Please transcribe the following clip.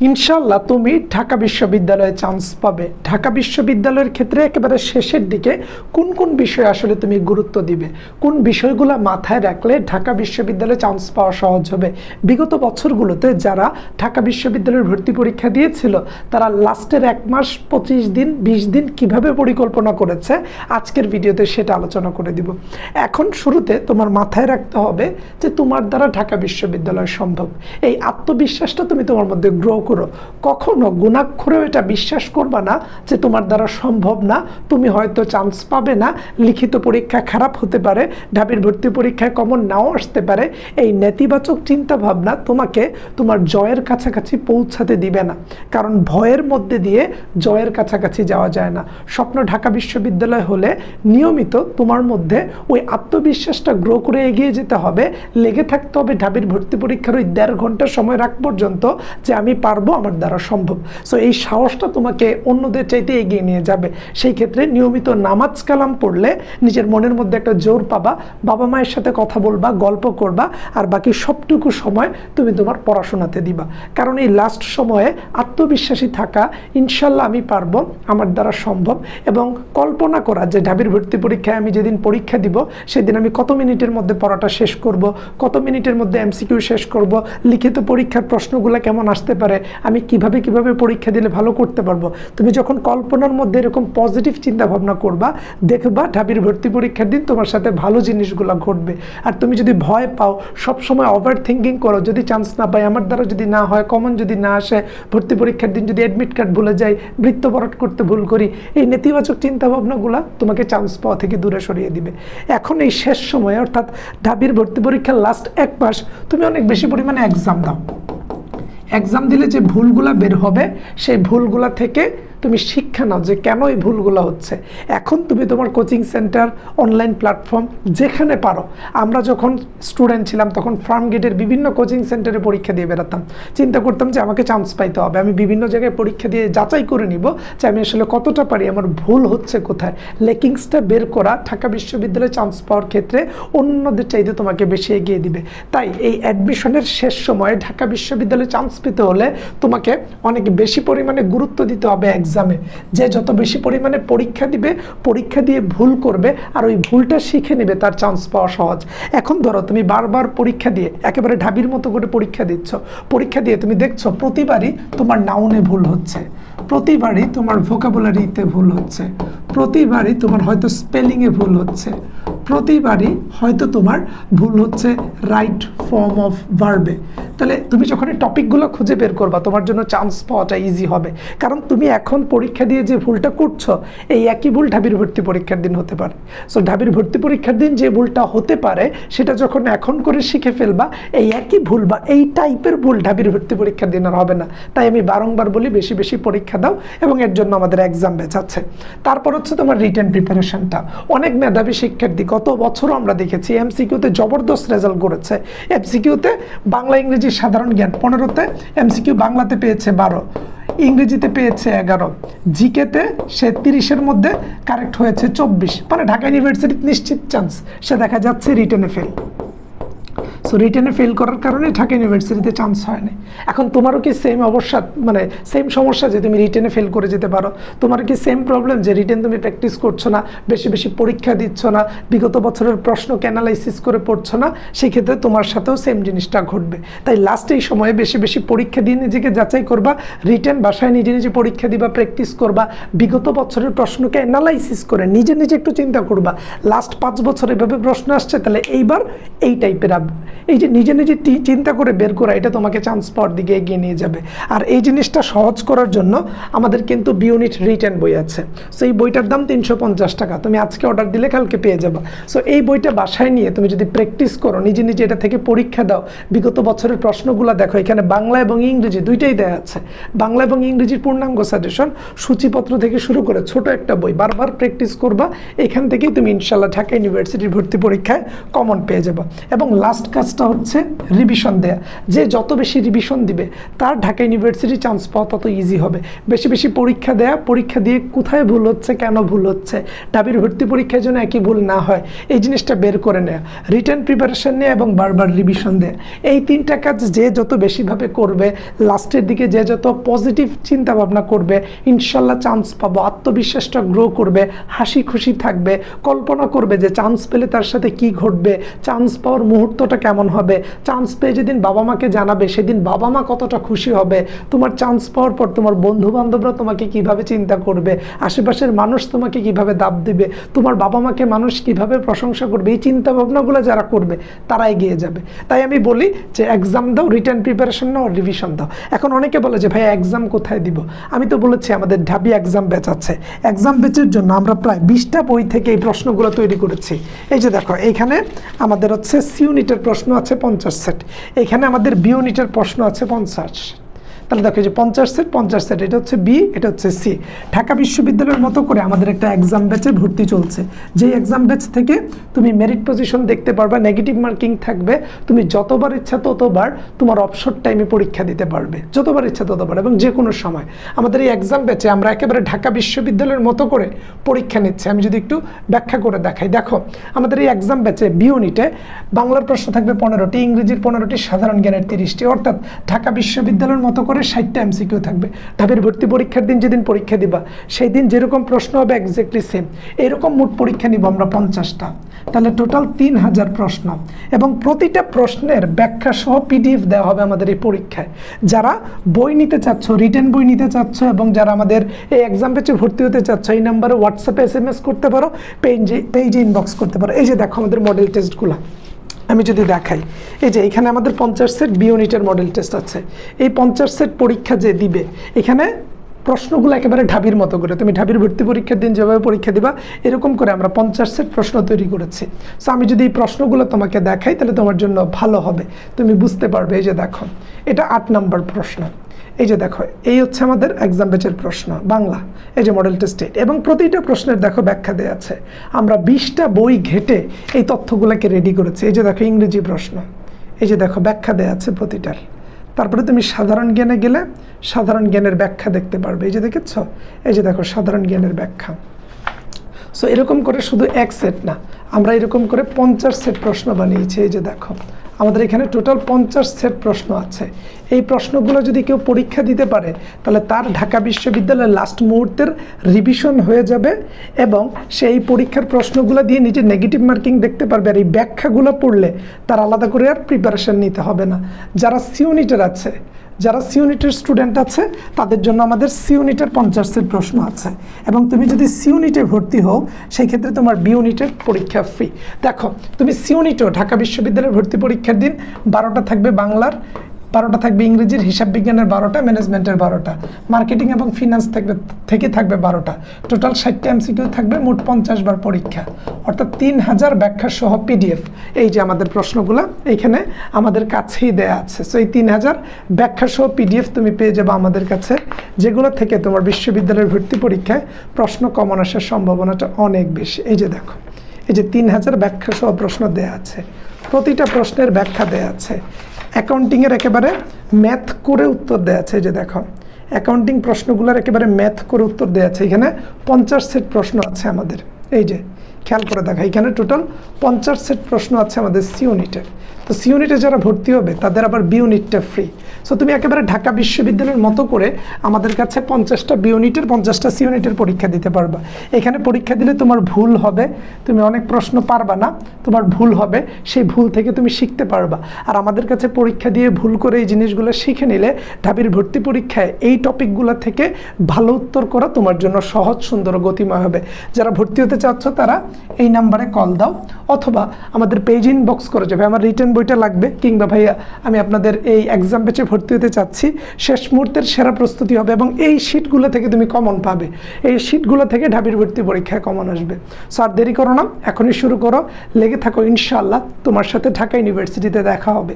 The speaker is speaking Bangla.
ইনশাল্লাহ তুমি ঢাকা বিশ্ববিদ্যালয়ে চান্স পাবে। ঢাকা বিশ্ববিদ্যালয়ের ক্ষেত্রে একেবারে শেষের দিকে কোন কোন বিষয়ে আসলে তুমি গুরুত্ব দিবে? কোন বিষয়গুলো মাথায় রাখলে ঢাকা বিশ্ববিদ্যালয়ে চান্স পাওয়া সহজ হবে? বিগত বছরগুলোতে যারা ঢাকা বিশ্ববিদ্যালয়ের ভর্তি পরীক্ষা দিয়েছিল, তারা লাস্টের এক মাস পঁচিশ দিন, বিশ দিন কীভাবে পরিকল্পনা করেছে? আজকের ভিডিওতে সেটা আলোচনা করে দিব। এখন শুরুতে তোমার মাথায় রাখতে হবে যে তোমার দ্বারা ঢাকা বিশ্ববিদ্যালয় সম্ভব। এই আত্মবিশ্বাসটা তুমি তোমার মধ্যে গ্রো করো। কখনো গুণাক্ষরেও এটা বিশ্বাস করবা না যে তোমার দ্বারা সম্ভব না, তুমি হয়তো চান্স পাবে না, লিখিত পরীক্ষা খারাপ হতে পারে, ঢাবির ভর্তি পরীক্ষায় কমন নাও আসতে পারে। এই নেতিবাচক চিন্তা ভাবনা তোমাকে তোমার জয়ের কাছাকাছি পৌঁছাতে দিবে না। কারণ ভয়ের মধ্যে দিয়ে জয়ের কাছাকাছি যাওয়া যায় না। স্বপ্ন ঢাকা বিশ্ববিদ্যালয় হলে নিয়মিত তোমার মধ্যে ওই আত্মবিশ্বাসটা গ্রো করে এগিয়ে যেতে হবে। লেগে থাকতে হবে ঢাবির ভর্তি পরীক্ষার ওই দেড় ঘণ্টা সময় রাখ পর্যন্ত যে আমি পারব আমার দ্বারা সম্ভব। সো এই সাহসটা তোমাকে অন্যদের চাইতে এগিয়ে নিয়ে যাবে। সেই ক্ষেত্রে নিয়মিত নামাজ কালাম পড়লে নিজের মনের মধ্যে একটা জোর পাবা, বাবা মায়ের সাথে কথা বলবা, গল্প করবা, আর বাকি সবটুকু সময় তুমি তোমার পড়াশোনাতে দিবা। কারণ এই লাস্ট সময়ে আত্মবিশ্বাসী থাকা, ইনশাল্লাহ আমি পারব, আমার দ্বারা সম্ভব। এবং কল্পনা করা যে ঢাবির ভর্তি পরীক্ষায় আমি যেদিন পরীক্ষা দিব, সেদিন আমি কত মিনিটের মধ্যে পড়াটা শেষ করব, কত মিনিটের মধ্যে এমসিকিউ শেষ করব, লিখিত পরীক্ষার প্রশ্নগুলো কেমন আসতে পারে আমি কীভাবে কীভাবে পরীক্ষা দিলে ভালো করতে পারব? তুমি যখন কল্পনার মধ্যে এরকম পজিটিভ চিন্তা ভাবনা করবা, দেখবা ঢাবির ভর্তি পরীক্ষার দিন তোমার সাথে ভালো জিনিসগুলো ঘটবে। আর তুমি যদি ভয় পাও সব সময় ওভার থিঙ্কিং করো, যদি চান্স না পাই, আমার দ্বারা যদি না হয় কমন যদি না আসে, ভর্তি পরীক্ষার দিন যদি অ্যাডমিট কার্ড ভুলে যাই, বৃত্ত করতে ভুল করি, এই নেতিবাচক চিন্তা ভাবনাগুলো তোমাকে চান্স পাওয়া থেকে দূরে সরিয়ে দিবে। এখন এই শেষ সময়ে, অর্থাৎ ঢাবির ভর্তি পরীক্ষার লাস্ট এক মাস, তুমি অনেক বেশি পরিমাণে এক্সাম দাও। এক্সাম দিলে যে ভুলগুলা বের হবে সেই ভুলগুলা থেকে তুমি শিক্ষা নাও যে কেন এই ভুলগুলো হচ্ছে। এখন তুমি তোমার কোচিং সেন্টার, অনলাইন প্ল্যাটফর্ম যেখানে পারো। আমরা যখন স্টুডেন্ট ছিলাম তখন ফার্ম গেটের বিভিন্ন কোচিং সেন্টারে পরীক্ষা দিয়ে বেড়াতাম। চিন্তা করতাম যে আমাকে চান্স পাইতে হবে। আমি বিভিন্ন জায়গায় পরীক্ষা দিয়ে যাচাই করে নিব যে আমি আসলে কতটা পারি, আমার ভুল হচ্ছে কোথায়। লেকিংসটা বের করা ঢাকা বিশ্ববিদ্যালয়ে চান্স পাওয়ার ক্ষেত্রে অন্যদের চাইতে তোমাকে বেশি এগিয়ে দিবে। তাই এই অ্যাডমিশনের শেষ সময়ে ঢাকা বিশ্ববিদ্যালয়ে চান্স পেতে হলে তোমাকে অনেক বেশি পরিমাণে গুরুত্ব দিতে হবে এক্সামে যে যত বেশি পরিমাণে পরীক্ষা দিবে, পরীক্ষা দিয়ে ভুল করবে আর ওই ভুলটা শিখে নেবে, তার চান্স পাওয়া সহজ। এখন ধরো, তুমি বারবার পরীক্ষা দিয়ে, একেবারে ঢাবির মতো করে পরীক্ষা দিচ্ছ। পরীক্ষা দিয়ে তুমি দেখছ, প্রতিবারই তোমার নাউনে ভুল হচ্ছে। প্রতিবারই তোমার ভোকাবুলারিতে ভুল হচ্ছে। প্রতিবারই তোমার হয়তো স্পেলিংয়ে ভুল হচ্ছে। প্রতিবারই হয়তো তোমার ভুল হচ্ছে রাইট ফর্ম অফ ভার্বে তাহলে তুমি যখন এই টপিকগুলো খুঁজে বের করবা, তোমার জন্য চান্স পাওয়াটা ইজি হবে। কারণ তুমি এখন পরীক্ষা দিয়ে যে ভুলটা করছ, এই একই ভুল ঢাবির ভর্তি পরীক্ষার দিন হতে পারে। সো ঢাবির ভর্তি পরীক্ষার দিন যে ভুলটা হতে পারে, সেটা যখন এখন করে শিখে ফেলবা, এই একই ভুল বা এই টাইপের ভুল ঢাবির ভর্তি পরীক্ষার দিন আর হবে না। তাই আমি বারংবার বলি, বেশি বেশি পরীক্ষা দাও এবং এর জন্য আমাদের এক্সাম বেচাচ্ছে তারপর হচ্ছে তোমার রিটার্ন প্রিপারেশনটা অনেক মেধাবী শিক্ষার্থী গত বছরও আমরা দেখেছি এমসিকিউতে জবরদস্ত রেজাল্ট করেছে এমসিকিউতে বাংলা ইংরেজি সাধারণ জ্ঞান পনেরোতে এমসিকিউ বাংলাতে পেয়েছে বারো, ইংরেজিতে পেয়েছে এগারো, জিকেতে সে তিরিশের মধ্যে কারেক্ট হয়েছে চব্বিশ। মানে ঢাকা ইউনিভার্সিটির নিশ্চিত চান্স সে দেখা যাচ্ছে রিটেনে ফেল সো রিটেনে ফেল করার কারণে ঢাকা ইউনিভার্সিটিতে চান্স হয় না এখন তোমারও কি সেম অবস্থা মানে সেম সমস্যা যে তুমি রিটেনে ফেল করে যেতে পারো? তোমার কি সেম প্রবলেম যে রিটেন তুমি প্র্যাকটিস করছ না, বেশি বেশি পরীক্ষা দিচ্ছ না, বিগত বছরের প্রশ্নকে অ্যানালাইসিস করে পড়ছো না? সেক্ষেত্রে তোমার সাথেও সেম জিনিসটা ঘটবে। তাই লাস্ট এই সময়ে বেশি বেশি পরীক্ষা দিয়ে নিজেকে যাচাই করবা রিটেন বাসায় নিজে নিজে পরীক্ষা দিবা প্র্যাকটিস করবা, বিগত বছরের প্রশ্নকে অ্যানালাইসিস করে নিজে নিজে একটু চিন্তা করবা। লাস্ট পাঁচ বছর এভাবে প্রশ্ন আসছে, তাহলে এইবার এই টাইপের এই যে নিজে নিজে চিন্তা করে বের করা, এটা তোমাকে চান্স পাওয়ার দিকে এগিয়ে নিয়ে যাবে। আর এই জিনিসটা সহজ করার জন্য আমাদের কিন্তু বিউনিট রিটার্ন বই আছে। সো এই বইটার দাম তিনশো পঞ্চাশ টাকা। তুমি আজকে অর্ডার দিলে কালকে পেয়ে যাবে। সো এই বইটা বাসায় নিয়ে তুমি যদি প্র্যাকটিস করো, নিজে নিজে এটা থেকে পরীক্ষা দাও, বিগত বছরের প্রশ্নগুলো দেখো, এখানে বাংলা এবং ইংরেজি দুইটাই দেওয়া আছে। বাংলা এবং ইংরেজির পূর্ণাঙ্গ সাজেশন সূচিপত্র থেকে শুরু করে ছোট একটা বই, বারবার প্র্যাকটিস করবা, এখান থেকেই তুমি ইনশাল্লাহ ঢাকা ইউনিভার্সিটির ভর্তি পরীক্ষায় কমন পেয়ে যাবে। এবং লাস্ট কাজটা কাজটা হচ্ছে রিভিশন দেয়া। যে যত বেশি রিভিশন দিবে, তার ঢাকা ইউনিভার্সিটি চান্স পাওয়া তত ইজি হবে। বেশি বেশি পরীক্ষা দেয়া, পরীক্ষা দিয়ে কোথায় ভুল হচ্ছে, কেন ভুল হচ্ছে ডাবির ভর্তি পরীক্ষার জন্য একই ভুল না হয়, এই জিনিসটা বের করে নেয়া। রিটার্ন প্রিপারেশন নেওয়া এবং বারবার রিভিশন দেয়া। এই তিনটা কাজ যে যত বেশিভাবে করবে লাস্টের দিকে যে যত পজিটিভ চিন্তা ভাবনা করবে, ইনশাল্লাহ চান্স পাবো। আত্মবিশ্বাসটা গ্রো করবে, হাসি খুশি থাকবে, কল্পনা করবে যে চান্স পেলে তার সাথে কি ঘটবে চান্স পাওয়ার মুহূর্তটা কেমন হবে? চান্স পেয়ে যেদিন বাবা মাকে জানাবে, সেদিন বাবা মা কতটা খুশি হবে? তোমার চান্স পাওয়ার পর তোমার বন্ধু বান্ধবরা তোমাকে কীভাবে চিন্তা করবে? আশেপাশের মানুষ তোমাকে কীভাবে দাব দিবে? তোমার বাবা মাকে মানুষ কীভাবে প্রশংসা করবে? এই চিন্তা ভাবনাগুলো যারা করবে, তারা এগিয়ে যাবে। তাই আমি বলি যে এক্সাম দাও রিটার্ন প্রিপারেশন নাও রিভিশন দাও। এখন অনেকে বলে যে ভাই এক্সাম কোথায় দিব? আমি তো বলেছি, আমাদের ঢাবি এক্সাম ব্যাচ আছে। এক্সাম ব্যাচের জন্য আমরা প্রায় বিশটা বই থেকে এই প্রশ্নগুলো তৈরি করেছি। এই যে দেখো, এইখানে আমাদের হচ্ছে সি ইউনিটের প্রশ্ন আছে পঞ্চাশ সেট। এখানে আমাদের বি ইউনিটের প্রশ্ন আছে পঞ্চাশ। তাহলে দেখো যে পঞ্চাশ সেট পঞ্চাশ সেট এটা হচ্ছে বি এটা হচ্ছে সি ঢাকা বিশ্ববিদ্যালয়ের মতো করে আমাদের একটা এক্সাম ব্যাচে ভর্তি চলছে। যেই এক্সাম ব্যাচ থেকে তুমি মেরিট পজিশন দেখতে পারবে নেগেটিভ মার্কিং থাকবে, তুমি যতবার ইচ্ছা ততবার তোমার অবসর টাইমে পরীক্ষা দিতে পারবে। যতবার ইচ্ছা ততবার এবং যে কোনো সময়। আমাদের এই এক্সাম ব্যাচে আমরা একেবারে ঢাকা বিশ্ববিদ্যালয়ের মতো করে পরীক্ষা নিচ্ছি। আমি যদি একটু ব্যাখ্যা করে দেখাই। দেখো, আমাদের এই এক্সাম ব্যাচে বি ইউনিটে বাংলার প্রশ্ন থাকবে পনেরোটি, ইংরেজির পনেরোটি, সাধারণ জ্ঞানের তিরিশটি। অর্থাৎ ঢাকা বিশ্ববিদ্যালয়ের মতো করে ষাটটা এমসিকিউ থাকবে। ঢাবির ভর্তি পরীক্ষার দিন যেদিন পরীক্ষা দিবা সেই দিন যেরকম প্রশ্ন হবে এক্স্যাক্টলি সেম এরকম মোট পরীক্ষা নিব আমরা পঞ্চাশটা। তাহলে টোটাল তিন হাজার প্রশ্ন। এবং প্রতিটা প্রশ্নের ব্যাখ্যা সহ পিডিএফ দেওয়া হবে আমাদের এই পরীক্ষায়। যারা বই নিতে চাচ্ছ রিটার্ন বই নিতে চাচ্ছ এবং যারা আমাদের এই এক্সাম পেচে ভর্তি হতে চাচ্ছ, এই নাম্বারে হোয়াটসঅ্যাপে এস করতে পারো পেজে পেজে ইনবক্স করতে পারো। এই যে দেখো আমাদের মডেল টেস্টগুলো আমি যদি দেখাই, এই যে এখানে আমাদের পঞ্চাশ সেট বি মডেল টেস্ট আছে। এই পঞ্চাশ সেট পরীক্ষা যে দিবে, এখানে প্রশ্নগুলো একেবারে ঢাবির মতো করে। তুমি ঢাবির ভর্তি পরীক্ষার দিন যেভাবে পরীক্ষা দিবা, এরকম করে আমরা পঞ্চাশ সেট প্রশ্ন তৈরি করেছি। সো আমি যদি এই প্রশ্নগুলো তোমাকে দেখাই, তাহলে তোমার জন্য ভালো হবে। তুমি বুঝতে পারবে, এই যে দেখো, এটা আট নম্বর প্রশ্ন। এই যে দেখো, এই হচ্ছে আমাদের এক্সাম ব্যাচের প্রশ্ন, বাংলা। এই যে মডেল টেস্ট এবং প্রতিটা প্রশ্নের দেখো ব্যাখ্যা দেওয়া আছে। আমরা বিশটা বই ঘেটে এই তথ্যগুলোকে রেডি করেছি। এই যে দেখো ইংরেজি প্রশ্ন। এই যে দেখো ব্যাখ্যা দেওয়া আছে প্রতিটার। তারপরে তুমি সাধারণ জ্ঞানে গেলে সাধারণ জ্ঞানের ব্যাখ্যা দেখতে পারবে। এই যে দেখেছ? এই যে দেখো, সাধারণ জ্ঞানের ব্যাখ্যা। সো এরকম করে শুধু এক সেট না, আমরা এরকম করে পঞ্চাশ সেট প্রশ্ন বানিয়েছি। এই যে দেখো আমাদের এখানে টোটাল পঞ্চাশ সেট প্রশ্ন আছে। এই প্রশ্নগুলো যদি কেউ পরীক্ষা দিতে পারে, তাহলে তার ঢাকা বিশ্ববিদ্যালয়ের লাস্ট মুহূর্তের রিভিশন হয়ে যাবে এবং সেই পরীক্ষার প্রশ্নগুলো দিয়ে নিজের নেগেটিভ মার্কিং দেখতে পারবে আর এই ব্যাখ্যাগুলো পড়লে তার আলাদা করে আর প্রিপারেশন নিতে হবে না। যারা সিউনিটার আছে যারা সি ইউনিটের স্টুডেন্ট আছে, তাদের জন্য আমাদের সি ইউনিটের পঞ্চাশ সেট প্রশ্ন আছে। এবং তুমি যদি সি ইউনিটে ভর্তি হও সেই ক্ষেত্রে তোমার বি ইউনিটের পরীক্ষা ফ্রি দেখো, তুমি সি ইউনিটেও ঢাকা বিশ্ববিদ্যালয়ের ভর্তি পরীক্ষার দিন বারোটা থাকবে বাংলার বারোটা থাকবে ইংরেজির, হিসাব বিজ্ঞানের বারোটা ম্যানেজমেন্টের বারোটা। মার্কেটিং এবং ফিনান্স থাকবে, থেকে থাকবে বারোটা। টোটাল ষাটটা এমসিকিউ থাকবে, মোট পঞ্চাশ বার পরীক্ষা। অর্থাৎ তিন হাজার ব্যাখ্যা সহ পিডিএফ এই যে আমাদের প্রশ্নগুলো, এইখানে আমাদের কাছেই দেয়া আছে। সো এই তিন হাজার ব্যাখ্যা সহ পিডিএফ তুমি পেয়ে যাবে আমাদের কাছে। যেগুলো থেকে তোমার বিশ্ববিদ্যালয়ের ভর্তি পরীক্ষায় প্রশ্ন কমন আসার সম্ভাবনাটা অনেক বেশি। এই যে দেখো, এই যে তিন হাজার ব্যাখ্যা সহ প্রশ্ন দেয়া আছে। প্রতিটা প্রশ্নের ব্যাখ্যা দেয়া আছে। অ্যাকাউন্টিংয়ের একেবারে ম্যাথ করে উত্তর দেওয়া আছে যে দেখো। অ্যাকাউন্টিং প্রশ্নগুলোর একেবারে ম্যাথ করে উত্তর দেওয়া আছে। এখানে পঞ্চাশ সেট প্রশ্ন আছে আমাদের। এই যে, খেয়াল করে দেখা, এখানে টোটাল পঞ্চাশ সেট প্রশ্ন আছে আমাদের সি ইউনিটের তো সি ইউনিটে যারা ভর্তি হবে, তাদের আবার বি ইউনিটটা ফ্রি সো তুমি একেবারে ঢাকা বিশ্ববিদ্যালয়ের মতো করে আমাদের কাছে পঞ্চাশটা বি ইউনিটের পঞ্চাশটা সি ইউনিটের পরীক্ষা দিতে পারবা। এখানে পরীক্ষা দিলে তোমার ভুল হবে, তুমি অনেক প্রশ্ন পারবা না, তোমার ভুল হবে, সেই ভুল থেকে তুমি শিখতে পারবা। আর আমাদের কাছে পরীক্ষা দিয়ে ভুল করে এই জিনিসগুলো শিখে নিলে ঢাবির ভর্তি পরীক্ষায় এই টপিকগুলো থেকে ভালো উত্তর করা তোমার জন্য সহজ, সুন্দর গতিময় হবে। যারা ভর্তি হতে চাচ্ছ তারা এই নাম্বারে কল দাও, অথবা আমাদের পেজ ইনবক্স করে যাবে। আমার রিটার্ন বইটা লাগবে। কিংবা ভাইয়া, আমি আপনাদের এই এক্সাম বেচে ভর্তি হতে চাচ্ছি, শেষ মুহূর্তের সেরা প্রস্তুতি হবে এবং এই শিটগুলো থেকে তুমি কমন পাবে। এই শিটগুলো থেকে ঢাবির ভর্তি পরীক্ষায় কমন আসবে। সো আর দেরি করো না, এখনই শুরু করো। লেগে থাকো, ইনশাআল্লাহ, তোমার সাথে ঢাকা ইউনিভার্সিটিতে দেখা হবে।